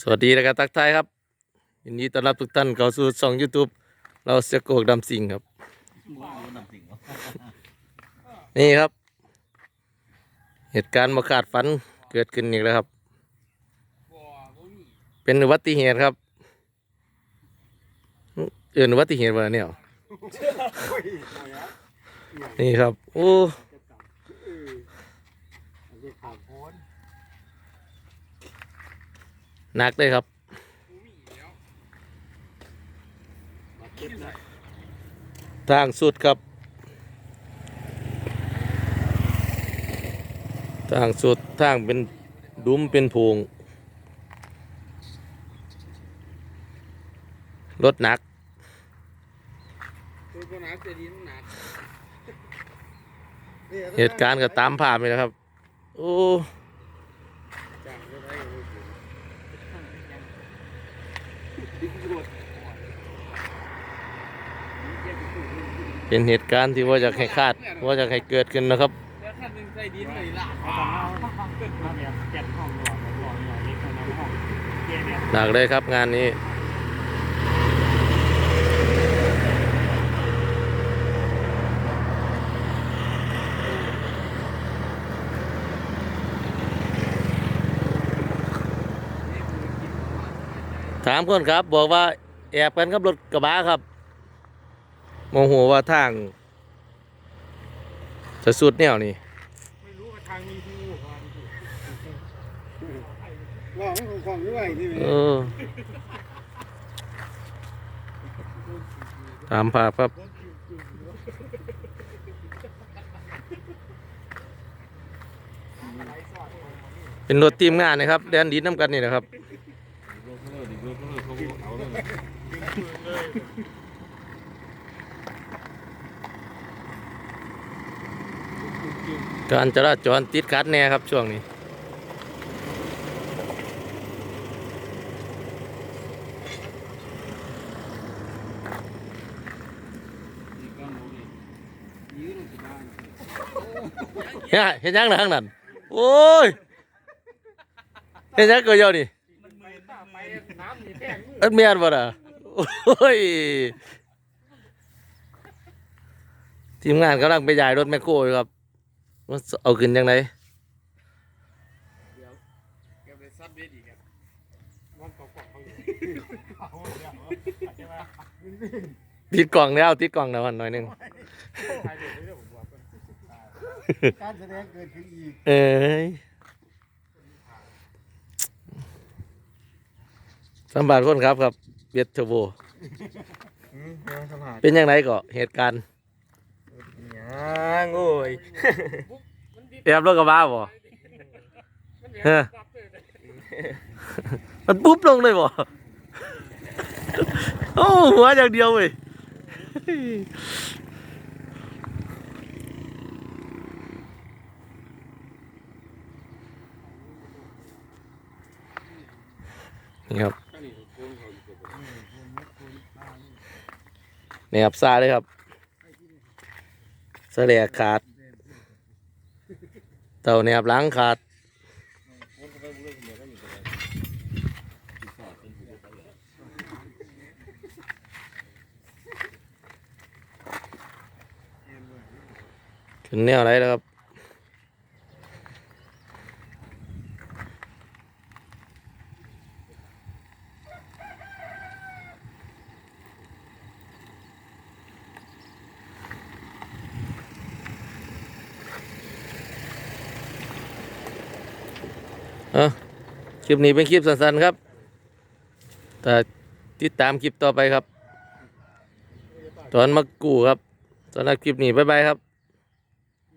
สวัสดีนะครับทักทายครับยินดีต้อนรับทุกท่านเข้าสู่ช่อง YouTube เราเสียโกกดำสิงครับ นี่ครับ เหตุการณ์มาขาดฝันเกิดขึ้นอีกแล้วครับ เป็นอุบัติเหตุครับ เอื่นอุบัติเหตุวะเนี่ยนี่ครับ โอ้ หนักเลยครับทางสุดครับทางสุดทางเป็นดุมเป็นโพงรถหนักเหตุการณ์ก็ตามภาพเลยนะครับ โอ้ เป็นเหตุการณ์ที่ว่าจะให้คาดว่าจะให้เกิดขึ้นนะครับหนักเลยครับงานนี้ถามคนครับ บอกว่าแอบกันกับรถกระบะครับ โมโหว่าทาง จะสุดแนวนี่ไม่รู้ว่าทางมีทูก่อนว่ามันของของด้วยที่เออตามภาพครับเป็นรถทีมงานนะครับแดนดีน้ำกันนี่นะครับ การจราจรติดขัดแน่ครับช่วงนี้ เฮ้ยเห็นยังนะข้างนั้นโอ้ยเห็นยังเกยอนี่ไปน้ำนี่แท่งอันเมียนบ่ล่ะโอ้ยทีมงานกำลังไปย้ายรถแมคโครอยู่ครับ ว่าเอาขึ้นยังไงเก็บไปซัดเบ็ดอีกครับมันตกกล่องเขาอยู่ติดกล่องแล้วติดกล่องแล้วหน่อยหนึงถ่ายเบ็ดเรื่องผมบอกก่อนการแสดงเกิดขึ้นอีกเอ้ยสัมบาษณ์คนครับครับเบียดเทอร์โบอืมยังสมาธิเป็นยังไงก็เหตุการณ์ ยังโอ้ยแอบรถกระบะบ่มันเหลือเฮ้อซับเลยมันปุ๊บลงเลยบ่โอ้หัวอย่างเดียวเว้ยนี่ครับนี่ครับซาเลยครับ เสลียขาด เต่าเนบหล้างขาด ขึ้นแนวอะไรแล้วครับ เอะคลิปนี้เป็นคลิปสั้นๆครับแต่ติดตามคลิปต่อไปครับ ตอนมากูครับสำหรับคลิปนี้บ๊ายบายครับ